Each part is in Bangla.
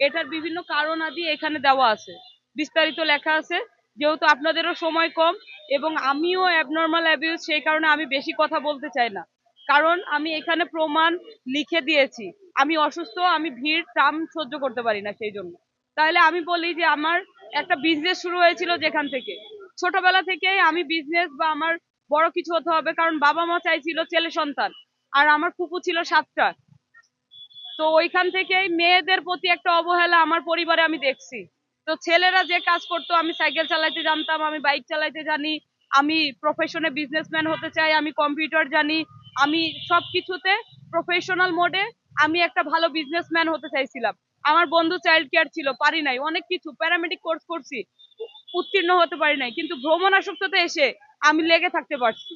এটার বিভিন্ন কারণ আদি এখানে দেওয়া আছে। বিস্তারিত লেখা আছে। যেহেতু আপনাদেরও সময় কম এবং আমিও অ্যাবনর্মাল অ্যাবিউজ সেই কারণে আমি বেশি কথা বলতে চাই না। কারণ আমি এখানে প্রমাণ লিখে দিয়েছি। আমি অসুস্থ, আমি ভিড় ট্রাম সহ্য করতে পারি না সেই জন্য। তাহলে আমি বলি যে আমার একটা বিজনেস শুরু হয়েছিল যেখান থেকে। ছোটবেলা থেকেই আমি বিজনেস বা আমার বড় কিছু হতে হবে, কারণ বাবা মা চাইছিল ছেলে সন্তান। আর আমার ফুপু ছিল সাতটা। তো ওইখান থেকেই মেয়েদের প্রতি একটা অবহেলা আমার পরিবারে আমি দেখছি। তো ছেলেরা যে কাজ করতো, আমি সাইকেল চালাইতে জানতাম, আমি বাইক চালাইতে জানি, আমি প্রফেশনে বিজনেসম্যান হতে চাই, আমি কম্পিউটার জানি, আমি সব কিছুতে প্রফেশনাল মোডে আমি একটা ভালো বিজনেসম্যান হতে চাইছিলাম। আমার বন্ধু চাইল্ড কেয়ার ছিল, পারি নাই, অনেক কিছু প্যারামেডিক কোর্স করছি, উত্তীর্ণ হতে পারি নাই, কিন্তু ভ্রমণ আসক্ততে এসে আমি লেগে থাকতে পারছি।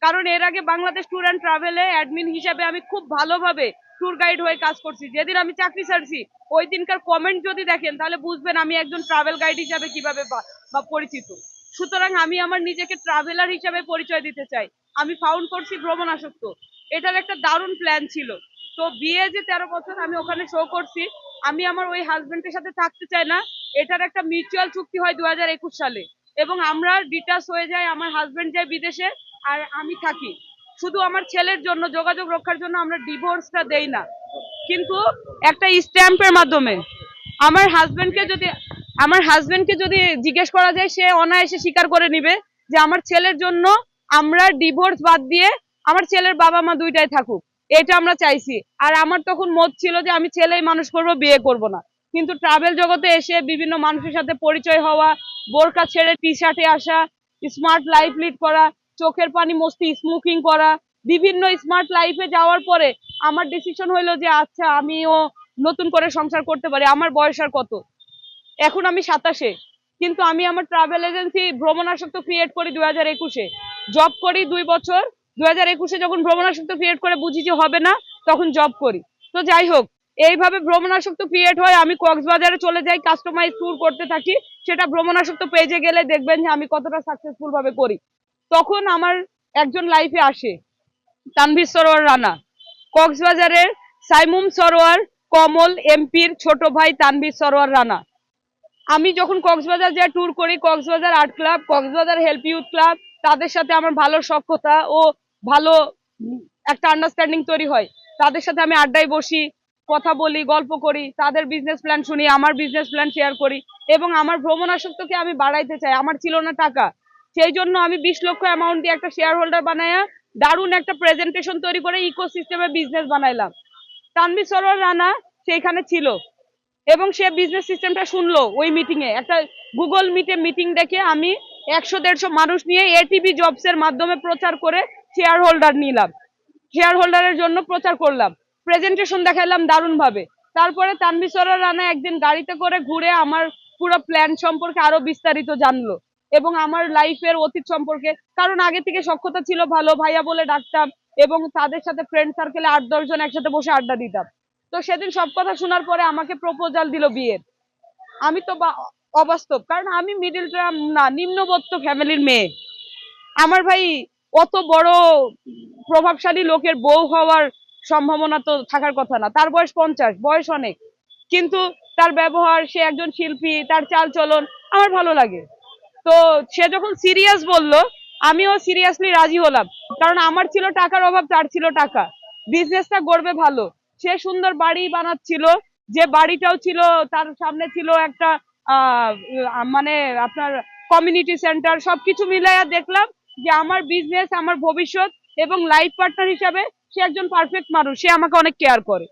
কারণ এর আগে বাংলাদেশ ট্যুর অ্যান্ড ট্রাভেলে অ্যাডমিন হিসাবে আমি খুব ভালোভাবে ট্যুর গাইড হয়ে কাজ করছি। যেদিন আমি চাকরি ছাড়ছি, ওই দিনকার কমেন্ট যদি দেখেন, তাহলে বুঝবেন আমি একজন ট্রাভেল গাইড হিসাবে কীভাবে বা- পরিচিত। সুতরাং আমি আমার নিজেকে ট্রাভেলার হিসাবে পরিচয় দিতে চাই। আমি ফাউন্ড করছি ভ্রমণ আসক্ত এটার একটা দারুণ প্ল্যান ছিল। তো বিয়ে যে তেরো বছর আমি ওখানে শো করছি, আমি আমার ওই হাজবেন্ডের সাথে থাকতে চাই না। এটার একটা মিউচুয়াল চুক্তি হয় দু হাজার একুশ সালে। এবং আমরা ডিটাচ হয়ে যাই আমার হাজবেন্ড যায় বিদেশে আর আমি থাকি। শুধু আমার ছেলের জন্য, যোগাযোগ রক্ষার জন্য আমরা ডিভোর্সটা দেই না। কিন্তু একটা স্ট্যাম্পের মাধ্যমে আমার হাজবেন্ডকে যদি, আমার হাজবেন্ডকে যদি জিজ্ঞেস করা যায়, সে অনায়াসে স্বীকার করে নিবে যে আমার ছেলের জন্য আমরা ডিভোর্স বাদ দিয়ে আমার ছেলের বাবা মা দুইটাই থাকুক। এটা আমরা চাইছি। আর আমার তখন মত ছিল যে আমি ছেলেই মানুষ করব, বিয়ে করব না। কিন্তু ট্রাভেল জগতে এসে বিভিন্ন মানুষের সাথে পরিচয় হওয়া বোরকা ছেড়ে টি শার্টে আসা স্মার্ট লাইফ লিড করা চোখের পানি মস্তি স্মোকিং করা, বিভিন্ন স্মার্ট লাইফে যাওয়ার পরে আমার ডিসিশন হইল যে আচ্ছা আমিও নতুন করে সংসার করতে পারি। আমার বয়স আর কত? এখন আমি সাতাশে। কিন্তু আমি আমার ট্রাভেল এজেন্সি ভ্রমণ আসক্ত ক্রিয়েট করি দুই হাজার একুশে। জব করি দুই বছর। দুই হাজার একুশে যখন ভ্রমণ আসক্ত ক্রিয়েট করে বুঝি যে হবে না, তখন জব করি। তো যাই হোক, এইভাবে ভ্রমণ আসক্ত ক্রিয়েট হয়। আমি কক্সবাজারে চলে যাই কাস্টমাইজ ট্যুর করতে থাকি। সেটা ভ্রমণ আসক্ত পেজে গেলে দেখবেন যে আমি কতটা সাকসেসফুল ভাবে করি। তখন আমার একজন লাইফে আসে, তানভীর সরোয়ার রানা। কক্সবাজারের সাইমুম সরোয়ার, কমল এমপির ছোট ভাই তানভীর সরোয়ার রানা। আমি যখন কক্সবাজার যাই ট্যুর করি, Cox's Bazar art club Cox's Bazar help youth club তাদের সাথে আমার ভালো সক্ষতা ও ভালো একটা আন্ডারস্ট্যান্ডিং তৈরি হয়। তাদের সাথে আমি আড্ডায় বসি, কথা বলি, গল্প করি, তাদের বিজনেস প্ল্যান শুনি, আমার বিজনেস প্ল্যান শেয়ার করি এবং আমার ভ্রমণ আসক্তকে আমি বাড়াইতে চাই। আমার ছিল না টাকা। সেই জন্য আমি বিশ লক্ষ অ্যামাউন্ট দিয়ে একটা শেয়ার হোল্ডার বানায়া দারুণ একটা প্রেজেন্টেশন তৈরি করে ইকো সিস্টেমে বিজনেস বানাইলাম। তানভীর সরোয়ার রানা সেইখানে ছিল এবং সে বিজনেস সিস্টেমটা শুনলো ওই মিটিং এ। একটা গুগল মিটে মিটিং দেখে আমি একশো দেড়শো মানুষ নিয়ে এটিভি জবস এর মাধ্যমে প্রচার করে শেয়ার হোল্ডার নিলাম। শেয়ার হোল্ডারের জন্য প্রচার করলাম। প্রেজেন্টেশন দেখাইলাম দারুণ ভাবে তারপরে তানভীর সরোয়ার রানা একদিন গাড়িতে করে ঘুরে আমার পুরো প্ল্যান সম্পর্কে আরও বিস্তারিত জানলো। এবং আমার লাইফের অতীত সম্পর্কে। কারণ আগে থেকে সক্ষতা ছিল ভালো, ভাইয়া বলে ডাকতাম এবং তাদের সাথে ফ্রেন্ড সার্কেলে আট দশ জন একসাথে বসে আড্ডা দিতাম। তো সেদিন সব কথা শোনার পরে আমাকে প্রপোজাল দিল বিয়ের। আমি তো অবাস্তব, কারণ আমি মিডিল ক্লাস না, নিম্নবর্ত ফ্যামিলির মেয়ে। আমার ভাই অত বড় প্রভাবশালী লোকের বউ হওয়ার সম্ভাবনা তো থাকার কথা না। তার বয়স পঞ্চাশ, বয়স অনেক। কিন্তু তার ব্যবহার, সে একজন শিল্পী, তার চাল চলন আমার ভালো লাগে। তো সে যখন সিরিয়াস বলল, আমিও সিরিয়াসলি রাজি হলাম। কারণ আমার ছিল টাকার অভাব, তার ছিল টাকা। বিজনেসটা গড়বে ভালো। সে সুন্দর বাড়ি বানাচ্ছিল, যে বাড়িটাও ছিল, তার সামনে ছিল একটা মানে আপনার কমিউনিটি সেন্টার সবকিছু মিলাইয়া দেখলাম যে আমার বিজনেস আমার ভবিষ্যৎ এবং লাইফ পার্টনার হিসাবে সে একজন পারফেক্ট মানুষ। সে আমাকে অনেক কেয়ার করে।